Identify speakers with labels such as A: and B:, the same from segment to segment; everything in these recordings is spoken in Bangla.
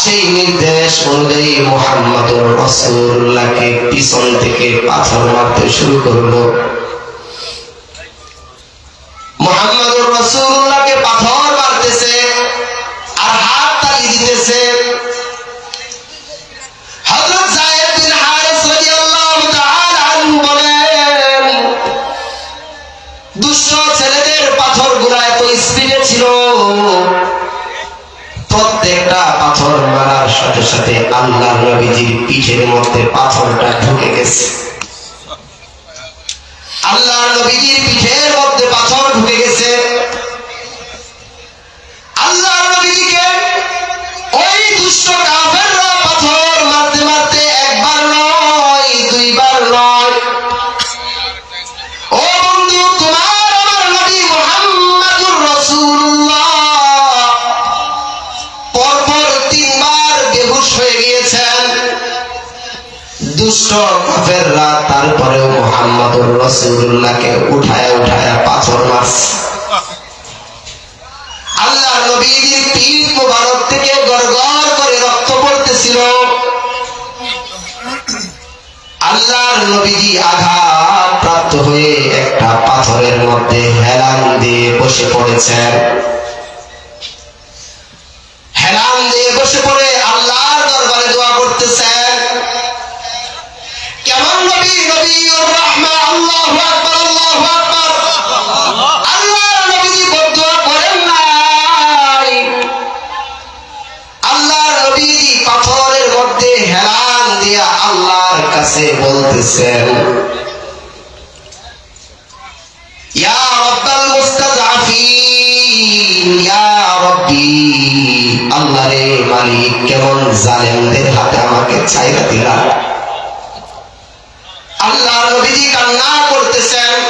A: সেই নির্দেশ অনুযায়ী মোহাম্মদ রসুল্লাহকে পিছন থেকে পাথর মারতে শুরু করল সাথে সাথে আল্লাহ নবীজির পিঠের মধ্যে পাথরটা ঢুকে গেছে। আল্লাহ নবীজির পিঠের মধ্যে পাথর ঢুকে গেছে। আল্লাহ নবীজিকে ওই দুষ্ট কাফেররা দুষ্ট কাফেররা তারপরেও মোহাম্মদুর রসুল্লাহকে উঠায় উঠায় পাথর মারছে। আল্লাহ নবীর পিঠ মোবারক থেকে গড়গড় করে রক্ত পড়তেছিল। আল্লাহর নবীজি আঘাত প্রাপ্ত হয়ে একটা পাথরের মধ্যে হেলান দিয়ে বসে পড়েছেন। হেলান দিয়ে বসে পড়ে আল্লাহর দরবারে দোয়া করতেছেন রে মালিক কেমন জালেমদের হাতে আমাকে ছাইরা দিলা আল্লাহ নবীজি কান্না করতেছেন।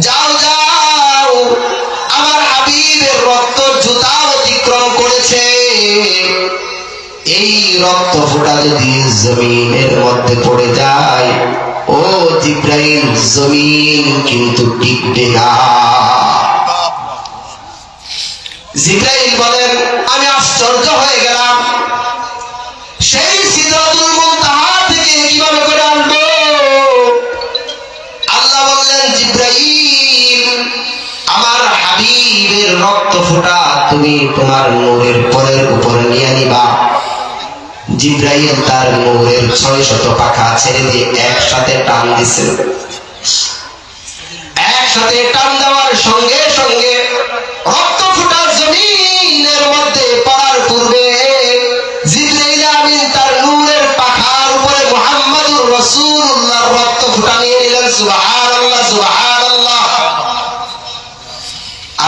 A: যাও যাও। আমার হাবিবের রক্ত জুতা অতিক্রম করেছে। এই রক্ত ফোঁটা যদি জমিনের মধ্যে পড়ে যায়, ও জমিন কিন্তু টিকবে না। বলেন, আমি আশ্চর্য হয়ে গেলাম। সেই সিদরাতুল মুনতাহা থেকে কীভাবে করে আনব? রক্ত ফোঁটা তুমি তোমার নূরের পরের উপর নিয়ে নিবা। জিব্রাইল তার নূরের ছয় শত পাখা ছেড়ে দিয়ে একসাথে টান দিছে। একসাথে টান দেওয়ার সঙ্গে সঙ্গে রক্ত ফোঁটা জমিনের মধ্যে পড়ার পূর্বে জিব্রাইল আমিন তার নূরের পাখার উপরে মুহাম্মাদুর রাসূলুল্লাহর রক্ত ফোঁটা নিয়ে নিলেন। সুবহানাল্লাহ সুবহানাল্লাহ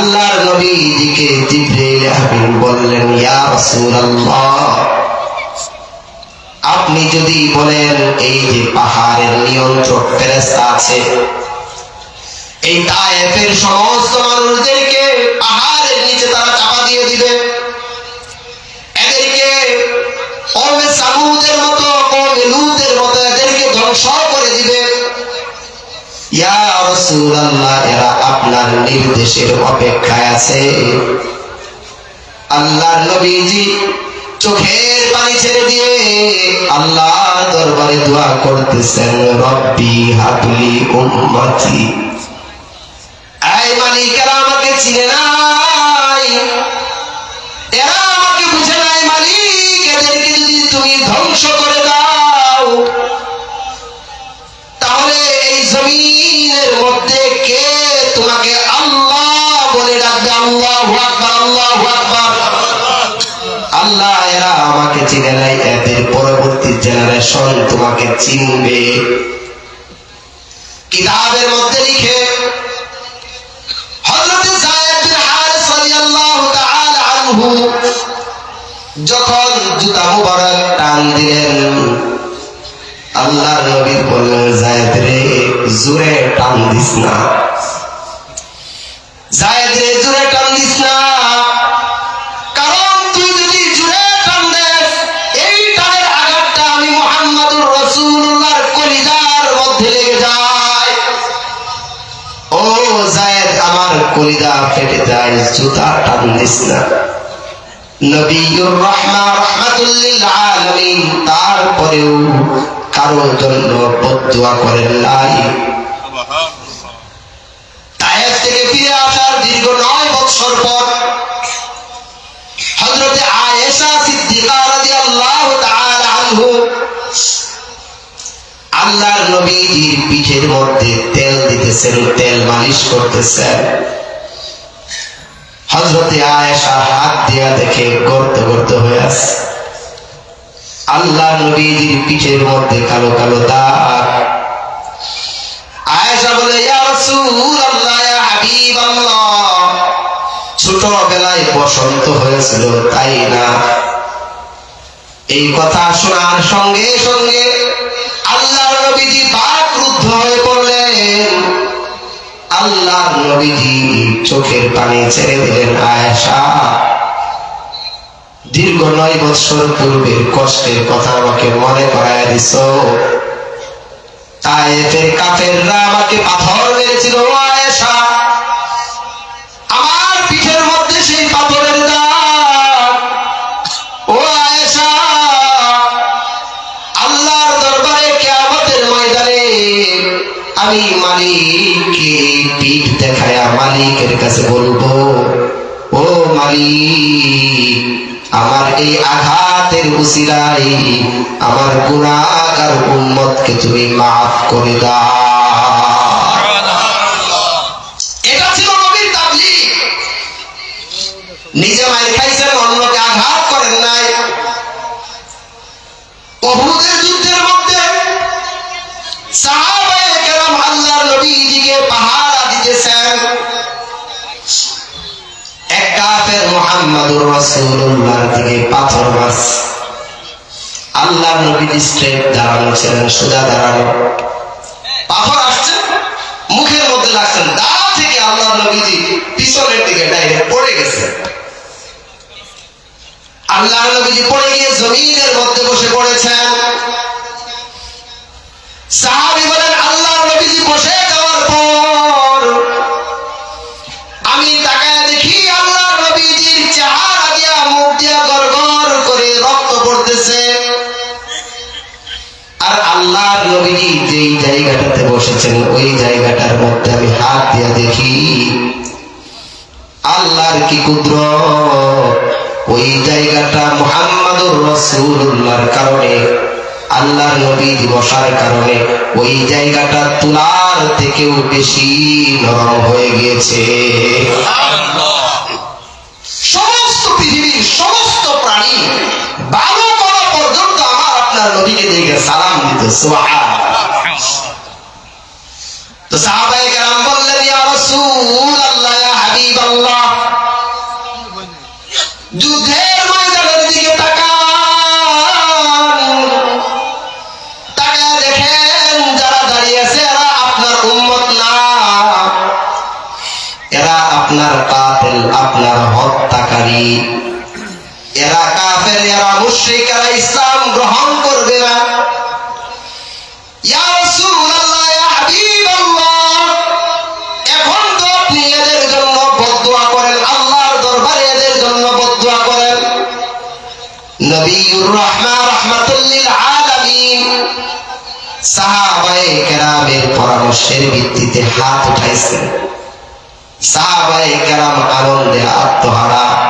A: আল্লাহর নবীজিকে জিব্রাইল আমিন বললেন, ইয়া রাসূলুল্লাহ, আপনি যদি বলেন, এই যে পাহাড়ের নিয়ন্ত্রক ফেরেশতা আছে, এই তায়েফের সমস্ত মানুষদেরকে পাহাড়ের নিচে তারা চাপা দিয়ে দিবে। এদেরকে কমে সামুদের মতো, কমে লুতের মতো এদেরকে ধ্বংস করে দিবে। নির্দেশের অপেক্ষায় আছে। আল্লাহর নবীজি চোখের পানি ছেড়ে দিয়ে দরবারে দোয়া করতেছেন, রব্বি আমাকে চিনে নাই। এরা আমাকে বুঝে নাই, মালিক তুমি ধ্বংস করে দাও তোমাকে আল্লাহ বলে ডাকবে? আল্লাহ আকবার আল্লাহ আকবার। আল্লাহ, এরা আমাকে চিনে নাই, এদের পরবর্তী জেনারেশন তোমাকে চিনবে। কিতাবের মধ্যে লিখে যখন জুতা মুবারক টান দিলেন আল্লাহর নবী বললেন যায়েদ রে, জোরে টান দিস না। যায়েদ রে, জোরে টান দিস না। জায়েদ, আমার যায় টান দিস না। তারপরেও কারও জন্য বদুয়া করেন নাই। তায়েফ থেকে ফিরে আসার দীর্ঘ নয় বৎসর পর আয়েশা সিদ্দিকা রাদিয়াল্লাহু তাআলা আনহু আল্লাহর পিঠের মধ্যে তেল দিতেছেন, তেল মালিশ করতেছেন। হজরতে আয়েশা হাত দিয়া দেখে গর্ত গর্ত হয়ে আছে। আল্লাহ নবীজির পিঠের মধ্যে কালো কালো দাগ। আয়েশা বলে, ইয়া রাসূলুল্লাহ, ইয়া হাবিবাল্লাহ। ছোটবেলায় বসন্ত হয়েছিল, তাই না? এই কথা শোনার সঙ্গে সঙ্গে আল্লাহর নবীজি বাকরুদ্ধ হয়ে পড়লেন। আল্লাহর নবীজি চোখের পানি ছেড়ে দিলেন আয়েশা। দীর্ঘ নয় বৎসর পূর্বের কষ্টের কথা আমাকে মনে করায় তায়েফের কাফেররা আমাকে পাথর মেরেছিল আয়েশা। আমার পিঠের মধ্যে সেই পাথরের দাগ। ও আয়েশা, আল্লাহর দরবারে কিয়ামতের ময়দানে আমি মালিককে পিঠ দেখায়া মালিকের কাছে বলব, ও মালিক আমার এই আঘাতের উসিলাই আমার গুণাগার উম্মতকে তুমি মাফ করে দাও। এটা ছিল নবীর তাবলীগ। নিজে মায়ের খাইছেন, অন্যকে আঘাত করেন নাই। অহুদের যুদ্ধের মধ্যে সাহাবায়ে কেরাম আল্লাহর নবীজিকে পাহারা দিতেছেন। কাফের রাসূলুল্লাহর দিকে পাথর মারছে। আল্লাহর নবী স্ট্রেট দাঁড়ানো ছিলেন, সোজা দাঁড়ানো। পাথর আসছে, মুখের মধ্যে লাগছেন থেকে নবীজি পিছনের দিকে ডাইরেক্ট পড়ে গেছে। আল্লাহ নবীজি পড়ে গিয়ে জমিনের মধ্যে বসে পড়েছেন। সাহাবী বলেন আল্লাহ নবীজি বসে যাওয়ার পর নবীজি যেই জায়গাটাতে বসেছেন, ওই জায়গাটার মধ্যে আমি হাত দিয়া দেখি, আল্লাহর কি কুদ্র ওই জায়গাটা মুহাম্মাদুর রাসূলুল্লাহর কারণে, আল্লাহর নবী বসার কারণে, ওই জায়গাটা তুলার থেকেও বেশি নরম হয়ে গিয়েছে। সমস্ত পৃথিবীর সমস্ত প্রাণী পর্যন্ত আপনার নবীকে দেখে সালাম দিত তো সাহাবায়ে কেরাম বললেন, ইয়া রাসূলুল্লাহ, ইয়া হাবিবাল্লাহ, যুদ্ধের ময়দানের দিকে তাকান। তাকায় দেখেন যারা দাঁড়িয়ে আছে, এরা আপনার উম্মত না। এরা আপনার কাতেল, আপনার হত্যাকারী। কাফের এরা মুশরিক ইসলাম গ্রহণ করবে না। হাত উঠাইছেন। সাহাবায়ে কেরাম আনন্দে আত্মহারা।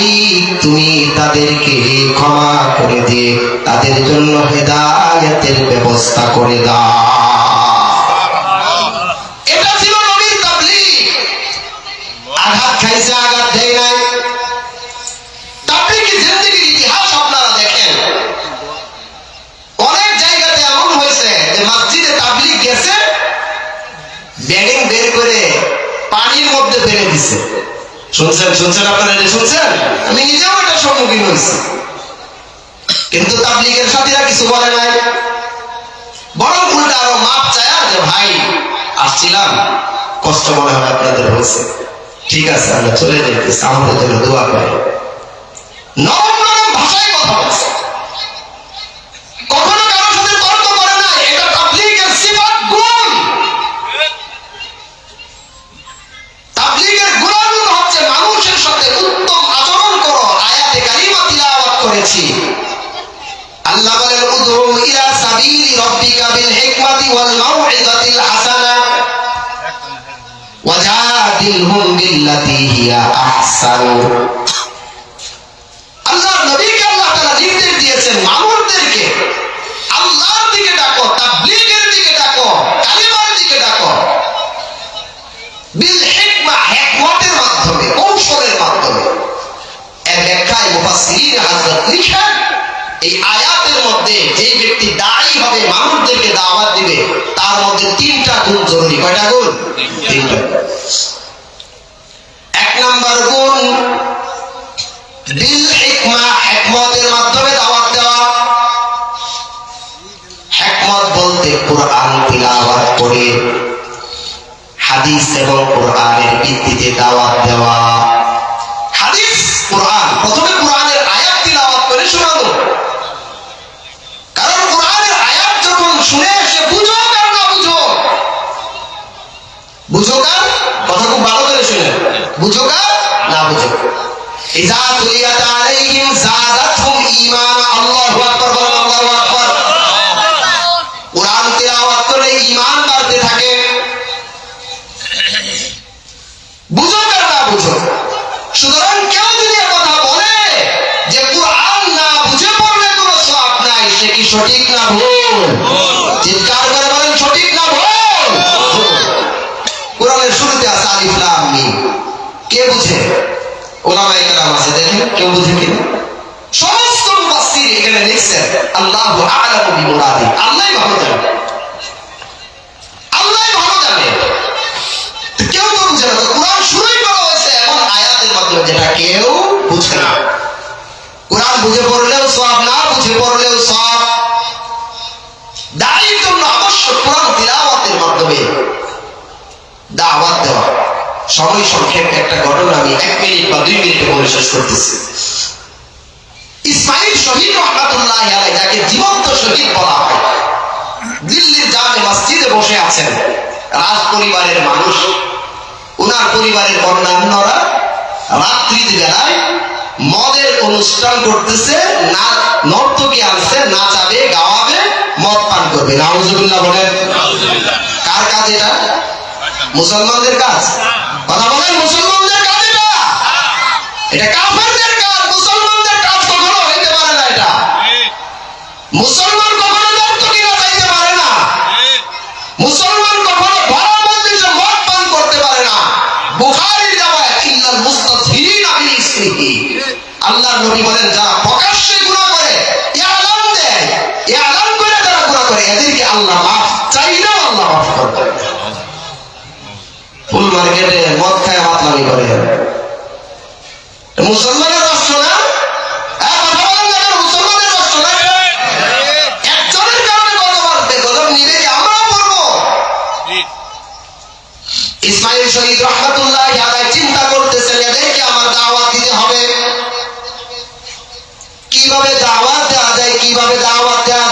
A: চোখে তাদেরকে ক্ষমা করে দিয়ে তাদের জন্য হেদায়েতের ব্যবস্থা করে দাও। আঘাত ইতিহাস আপনারা দেখেন। অনেক হয়েছে গেছে বের করে পানির মধ্যে ফেলে দিছে। শুনছেন শুনছেন আপনারা এটা শুনছেন? আমি নিজেও এটা সম্মুখীন হয়েছি। কিন্তু তাবলীগের সাথীরা কিছু বলে নাই। বরং উল্টা আরও মাপ চায় যে ভাই আসছিলাম। কষ্ট মনে হয় আপনাদের হয়েছে। ঠিক আছে আমরা চলে যেতেছি আমাদের জন্য দোয়া করে। নরম নরম ভাষায় কথা বলছে। কখনো কারোর সাথে তর্ক করে না এটা তাবলীগের সিফাত গুণ। তাবলীগের মানুষের সাথে উত্তম আচরণ করো, আয়াতে কারিমা তিলাওয়াত করেছি। আল্লাহ বলেন উদউ ইলা সাবিলি রাব্বিকা বিল হিকমাতি ওয়াল মাউইযাতিল হাসানা ওয়াজাদিলহুম বিল্লাতি হিয়া আহসান। আল্লাহর নবীকে আল্লাহ তাআলা নির্দেশ দিয়েছেন মানুষদেরকে আল্লাহর দিকে ডাকো, তাবলীগের দিকে ডাকো, কালিমার দিকে ডাকো। বিল ব্যাখ্যায় মুফাসসিরিন হযরত লিখেন এই আয়াতের মধ্যে যে ব্যক্তি দায়ী হবে, মানুষদেরকে দাওয়াত দিবে, তার মধ্যে তিনটা গুণ জরুরি। কয়টা গুণ? তিনটা এক নাম্বার গুণ বিল হিকমা, হিকমতের মাধ্যমে দাওয়াত দেওয়া। হিকমত বলতে কোরআন তিলাওয়াত করে হাদিস এবং কোরআনের ভিত্তিতে দাওয়াত দেওয়া। শুনে সে বুঝো আর না বুঝো? বুঝো কার? কথা খুব ভালো করে শুনে। বুঝো কার? না বুঝো। ইজা তুলিয়াত আলাইহিম যাদাতহুম ঈমানা। আল্লাহু আকবার। আল্লাহু আকবার। কোরআন তিলাওয়াত করলে ঈমান বাড়তে থাকে। সঠিক না ভুল? চিৎকার করে বলেন, সঠিক না ভুল? কোরআনের শুরুতে আছে আলিফ লাম কে বুঝে? ওলামায়ে কেরাম আছে, দেখেন, কেউ বুঝে কি সমস্ত মুফাসসির এখানে লিখছেন, আল্লাহু আ'লামু বিমুরাদি। আল্লাহই ভালো জানে। আল্লাহই ভালো জানে। কেউ তো বুঝে না। কোরআন শুরুই করা হয়েছে এমন আয়াতের মাধ্যমে যেটা কেউ বুঝে না। কোরআন বুঝে পড়লেও সব না, বুঝে পড়লেও সব দাঁড়ির জন্য কোরআন তিলাওয়াতের মাধ্যমে দাওয়াত দেওয়া। সময় একটা ঘটনা আমি এক মিনিট বা দুই মিনিটে বলে শেষ করতেছি। ইসমাইল শহীদ রহমাতুল্লাহ আলাই যাকে জীবন্ত শহীদ বলা হয়, দিল্লির জামে মসজিদে বসে আছেন। রাজ পরিবারের মানুষ ওনার পরিবারের অন্যান্যরা রাত্রির বেলায় মদের অনুষ্ঠান করতেছে, না নর্তকী আনছে, নাচাবে গাওয়াবে মদ পান করবে। নাউজুবিল্লাহ বলেন। কার কাজ এটা? মুসলমানদের কাজ? কথা বলেন মুসলমানদের কাজ এটা। এটা কাফেরদের কাজ মুসলমানদের কাজ কখনো হইতে পারে না এটা। মুসলমান কখনো নর্তকী নাচাইতে পারে না। মুসলমান কখনো মদ পান করতে পারে না। বুখারীর ইল্লাল মুস্তাযহিরিনা বিল ইসমিহি আল্লাহর নবী বলেন যারা প্রকাশ্যে এদেরকে আল্লাহ মাফ চাইলেও আল্লাহ মাফ করবে ফুল মার্কেটে মদ খায় মাতলামি করে। মুসলমানের রাষ্ট্র না? হ্যাঁ, কীভাবে দাওয়াত দেওয়া যায় কীভাবে দাওয়াত দেওয়া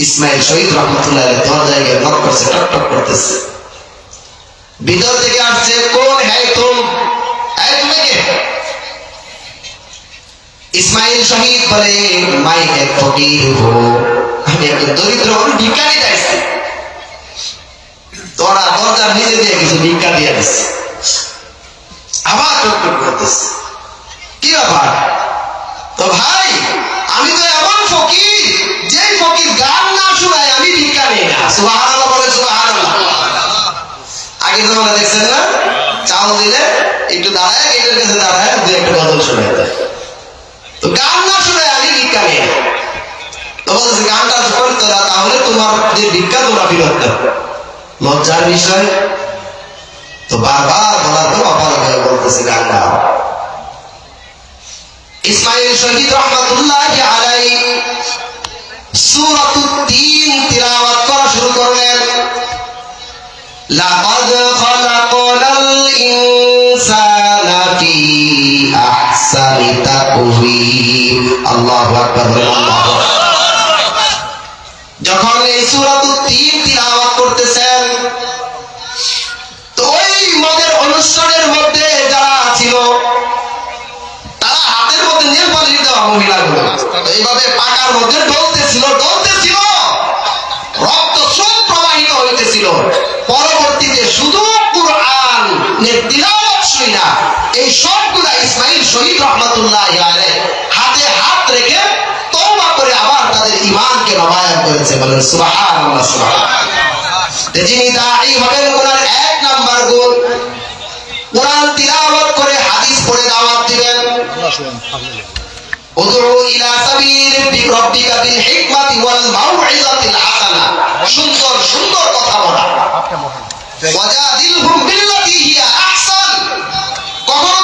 A: ইসমাইল শহীদ রহমতুল্লাহ আলাই দরজায় গিয়ে নক করছে, টক টক করতেছে। ভিতর থেকে আসছে, কোন হ্যাঁ এই তুমি কে? ইসমাইল শহীদ বলে মাই এক ফকির হো আমি একজন দরিদ্র ভিক্ষারি চাইছি তোরা দরজার নিজে দিয়ে কিছু ভিক্ষা দিয়ে দিস। আবার কি ব্যাপার? তো ভাই, আমি তো এমন ফকির যে ফকির গান না শোনায় আমি ভিক্ষা নেই না। সুবহানাল্লাহ বলে, সুবহানাল্লাহ। আগে তোমরা দেখছেন না? চাল দিলে একটু দাঁড়ায়, গেটের কাছে দাঁড়ায়, দু একটা গজল শোনায়। তো গান না শুনে আলী ভিক্ষা নেই তো বলতেছে, গানটা করতো না, তাহলে তোমার যে তোমরা ফিরত লজ্জার বিষয়। তো বারবার বলার পর অপার হয়ে বলতেছে গান গাও ইসমাইল শহীদ রহমাতুল্লাহ আলাই তিলাওয়াত করা শুরু করলেন। লাকাদ ইনসান যখন এই সূরাতুত তিন তিলাওয়াত করতেছেন, তো ওই মদের অনুষ্ঠানের মধ্যে যারা ছিল রক্ত স্রোত প্রবাহিত হইতেছিল। পরবর্তীতে শুধু কোরআনের তিলাওয়াত শুই না, এই সব শরীফ রহমতুল্লাহ হাতে হাত রেখে তোমা করে আবার তাদের ইমানকে নবায়ন করেছে বলেন যিনি হবেন ওনার এক নাম্বার কোরআন করে হাদিস পড়ে দাওয়াত দিবেন। সুন্দর সুন্দর কথা বলা। ওয়াজাদিলহুম বিল্লাতি হিয়া আহসান। কখনো